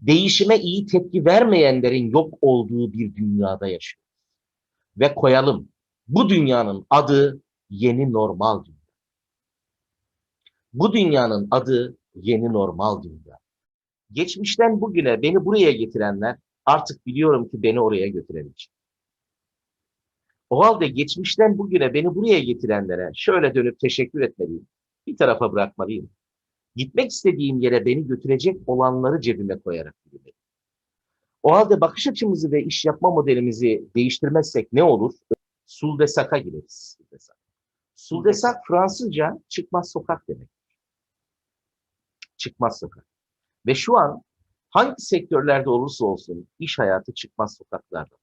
değişime iyi tepki vermeyenlerin yok olduğu bir dünyada yaşıyoruz. Ve koyalım, bu dünyanın adı yeni normal dünya. Bu dünyanın adı yeni normal dünya. Geçmişten bugüne beni buraya getirenler artık biliyorum ki beni oraya götürecek. O halde geçmişten bugüne beni buraya getirenlere şöyle dönüp teşekkür etmeliyim. Bir tarafa bırakmalıyım. Gitmek istediğim yere beni götürecek olanları cebime koyarak yürümeliyim. O halde bakış açımızı ve iş yapma modelimizi değiştirmezsek ne olur? Suldesak'a gireriz. Suldesak. Suldesak Fransızca çıkmaz sokak demek. Çıkmaz sokak. Ve şu an hangi sektörlerde olursa olsun iş hayatı çıkmaz sokaklarda.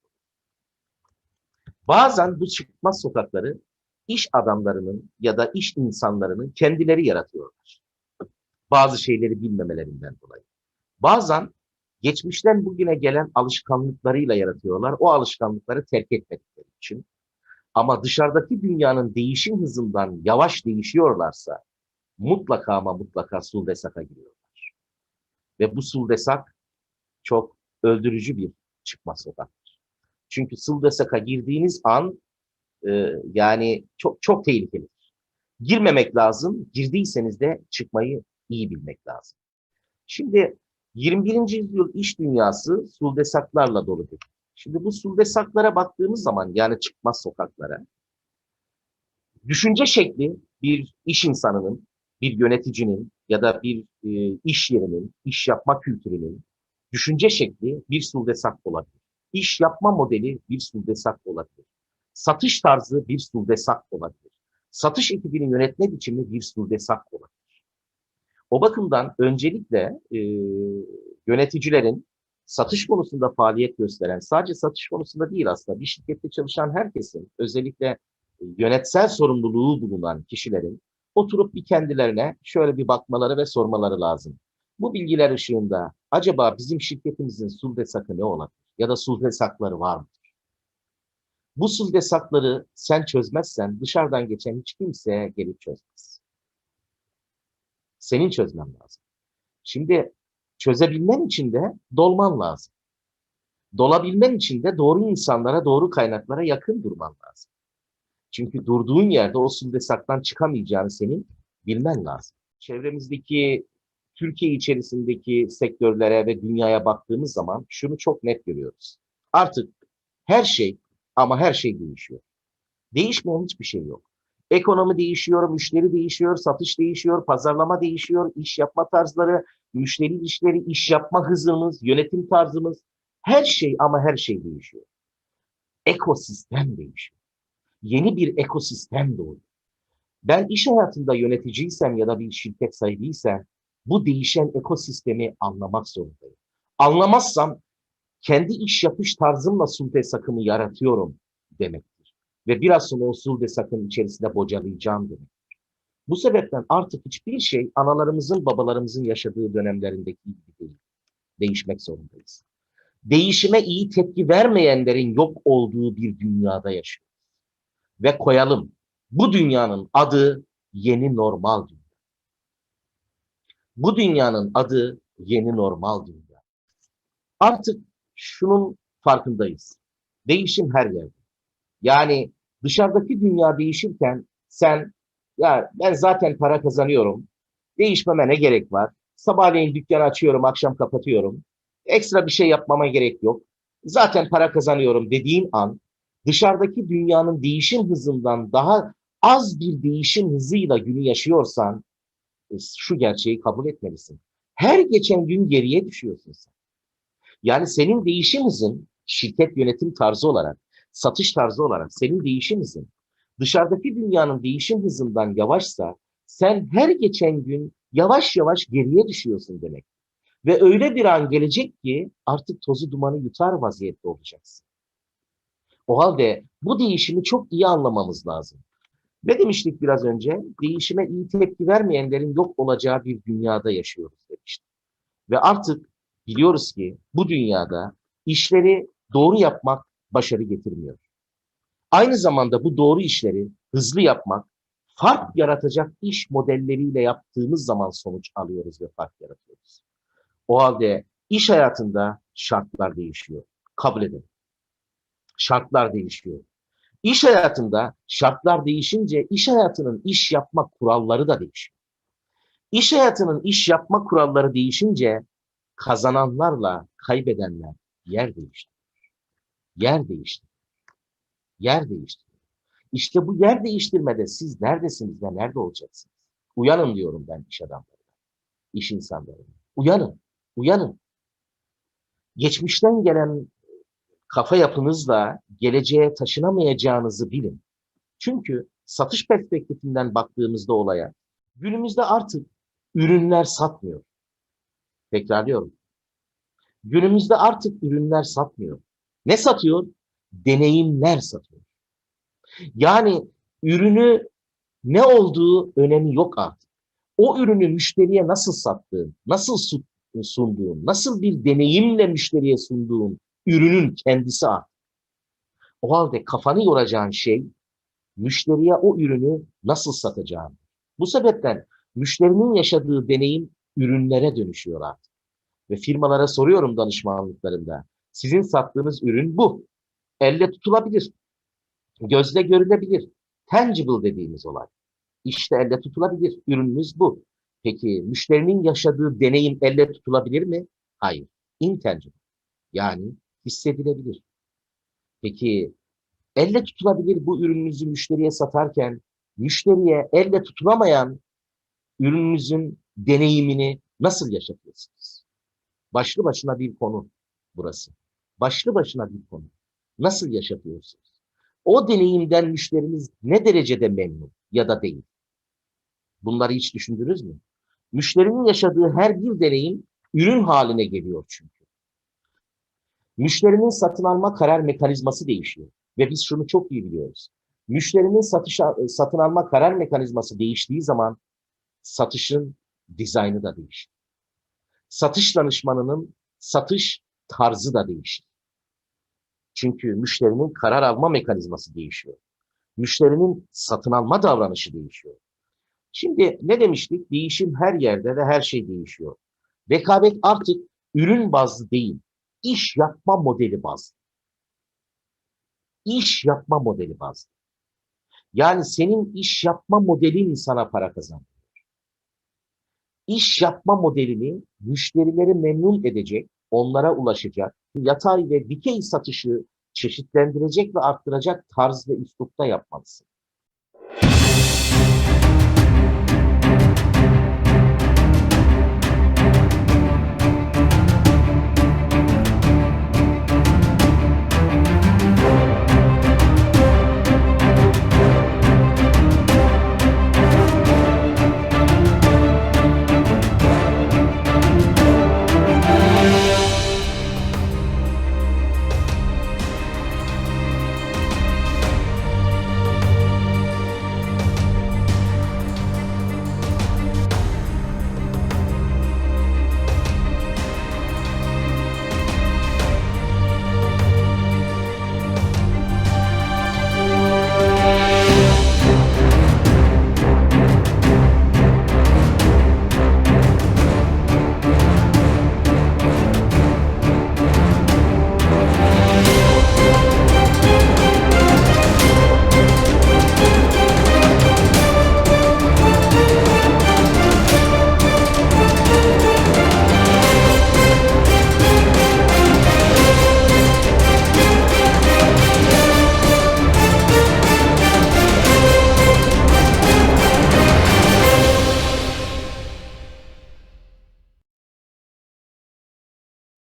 Bazen bu çıkmaz sokakları iş adamlarının ya da iş insanlarının kendileri yaratıyorlar. Bazı şeyleri bilmemelerinden dolayı. Bazen geçmişten bugüne gelen alışkanlıklarıyla yaratıyorlar. O alışkanlıkları terk etmedikleri için. Ama dışarıdaki dünyanın değişim hızından yavaş değişiyorlarsa mutlaka ama mutlaka suldesaka giriyorlar. Ve bu suldesak çok öldürücü bir çıkmaz sokaktır. Çünkü suldesaka girdiğiniz an e, yani çok çok tehlikelidir. Girmemek lazım. Girdiyseniz de çıkmayı iyi bilmek lazım. Şimdi 21. yüzyıl iş dünyası suldesaklarla doludur. Şimdi bu suldesaklara baktığımız zaman yani çıkmaz sokaklara düşünce şekli bir iş insanının, bir yöneticinin ya da bir e, iş yerinin, iş yapma kültürünün düşünce şekli bir suldesak olabilir. İş yapma modeli bir suldesak olabilir. Satış tarzı bir suldesak olabilir. Satış ekibini yönetme biçimi bir suldesak olabilir. O bakımdan öncelikle e, yöneticilerin satış konusunda faaliyet gösteren, sadece satış konusunda değil aslında bir şirkette çalışan herkesin, özellikle yönetsel sorumluluğu bulunan kişilerin oturup bir kendilerine şöyle bir bakmaları ve sormaları lazım. Bu bilgiler ışığında acaba bizim şirketimizin suldesakı ne olabilir? Ya da suldesakları var mı? Bu suldesakları sen çözmezsen dışarıdan geçen hiç kimse gelip çözmez. Senin çözmen lazım. Şimdi çözebilmen için de dolman lazım. Dolabilmen için de doğru insanlara, doğru kaynaklara yakın durman lazım. Çünkü durduğun yerde o suldesaktan çıkamayacağını senin bilmen lazım. Çevremizdeki Türkiye içerisindeki sektörlere ve dünyaya baktığımız zaman şunu çok net görüyoruz. Artık her şey ama her şey değişiyor. Değişmeyen hiçbir şey yok. Ekonomi değişiyor, müşteri değişiyor, satış değişiyor, pazarlama değişiyor, iş yapma tarzları, müşteri ilişkileri, iş yapma hızımız, yönetim tarzımız, her şey ama her şey değişiyor. Ekosistem değişiyor. Yeni bir ekosistem doğuyor. Ben iş hayatında yöneticiysem ya da bir şirket sahibiysem bu değişen ekosistemi anlamak zorundayım. Anlamazsam kendi iş yapış tarzımla sulde sakımı yaratıyorum demektir. Ve biraz sonra o sulde sakın içerisinde bocalayacağım demektir. Bu sebepten artık hiçbir şey analarımızın, babalarımızın yaşadığı dönemlerindeki gibi değil. Değişmek zorundayız. Değişime iyi tepki vermeyenlerin yok olduğu bir dünyada yaşıyoruz. Ve koyalım, bu dünyanın adı yeni normal dünya. Bu dünyanın adı yeni normal dünya. Artık şunun farkındayız. Değişim her yerde. Yani dışarıdaki dünya değişirken sen ya ben zaten para kazanıyorum. Değişmeme ne gerek var? Sabahleyin dükkanı açıyorum, akşam kapatıyorum. Ekstra bir şey yapmama gerek yok. Zaten para kazanıyorum dediğin an dışarıdaki dünyanın değişim hızından daha az bir değişim hızıyla günü yaşıyorsan e, şu gerçeği kabul etmelisin. Her geçen gün geriye düşüyorsun sen. Yani senin değişim hızın şirket yönetim tarzı olarak, satış tarzı olarak senin değişim hızın dışarıdaki dünyanın değişim hızından yavaşsa sen her geçen gün yavaş yavaş geriye düşüyorsun demek. Ve öyle bir an gelecek ki artık tozu dumanı yutar vaziyette olacaksın. O halde bu değişimi çok iyi anlamamız lazım. Ne demiştik biraz önce? Değişime iyi tepki vermeyenlerin yok olacağı bir dünyada yaşıyoruz demiştik. Ve artık biliyoruz ki bu dünyada işleri doğru yapmak başarı getirmiyor. Aynı zamanda bu doğru işleri hızlı yapmak, fark yaratacak iş modelleriyle yaptığımız zaman sonuç alıyoruz ve fark yaratıyoruz. O halde İş hayatında şartlar değişiyor. Kabul edin. Şartlar değişiyor. İş hayatında şartlar değişince iş hayatının iş yapma kuralları da değişiyor. İş hayatının iş yapma kuralları değişince kazananlarla kaybedenler yer değişti. Yer değişti. Yer değişti. İşte bu yer değiştirmede siz neredesiniz ve nerede olacaksınız? Uyanın diyorum ben iş adamlarına, iş insanlarına. Uyanın, uyanın. Geçmişten gelen kafa yapınızla geleceğe taşınamayacağınızı bilin. Çünkü satış perspektifinden baktığımızda olaya, günümüzde artık ürünler satmıyor. Tekrarlıyorum. Günümüzde artık ürünler satmıyor. Ne satıyor? Deneyimler satıyor. Yani ürünü ne olduğu önemi yok artık. O ürünü müşteriye nasıl sattığın, nasıl sunduğun, nasıl bir deneyimle müşteriye sunduğun ürünün kendisi artık. O halde kafanı yoracağın şey müşteriye o ürünü nasıl satacağın. Bu sebepten müşterinin yaşadığı deneyim ürünlere dönüşüyor artık. Ve firmalara soruyorum danışmanlıklarında. Sizin sattığınız ürün bu. Elle tutulabilir. Gözle görülebilir. Tangible dediğimiz olay. İşte elle tutulabilir. Ürününüz bu. Peki müşterinin yaşadığı deneyim elle tutulabilir mi? Hayır. Intangible. Yani hissedilebilir. Peki elle tutulabilir bu ürününüzü müşteriye satarken müşteriye elle tutulamayan ürününüzün deneyimini nasıl yaşatıyorsunuz? Başlı başına bir konu burası. Başlı başına bir konu. Nasıl yaşatıyorsunuz? O deneyimden müşteriniz ne derecede memnun ya da değil? Bunları hiç düşündünüz mü? Müşterinin yaşadığı her bir deneyim ürün haline geliyor çünkü. Müşterinin satın alma karar mekanizması değişiyor. Ve biz şunu çok iyi biliyoruz. Müşterinin satış, satın alma karar mekanizması değiştiği zaman satışın dizaynı da değişir. Satış danışmanının satış tarzı da değişir. Çünkü müşterinin karar alma mekanizması değişiyor. Müşterinin satın alma davranışı değişiyor. Şimdi ne demiştik? Değişim her yerde ve her şey değişiyor. Rekabet artık ürün bazlı değil, iş yapma modeli bazlı. İş yapma modeli bazlı. Yani senin iş yapma modelin sana para kazandırıyor. İş yapma modelini müşterileri memnun edecek, onlara ulaşacak, yatay ve dikey satışı çeşitlendirecek ve arttıracak tarz ve üslupta yapmalısın.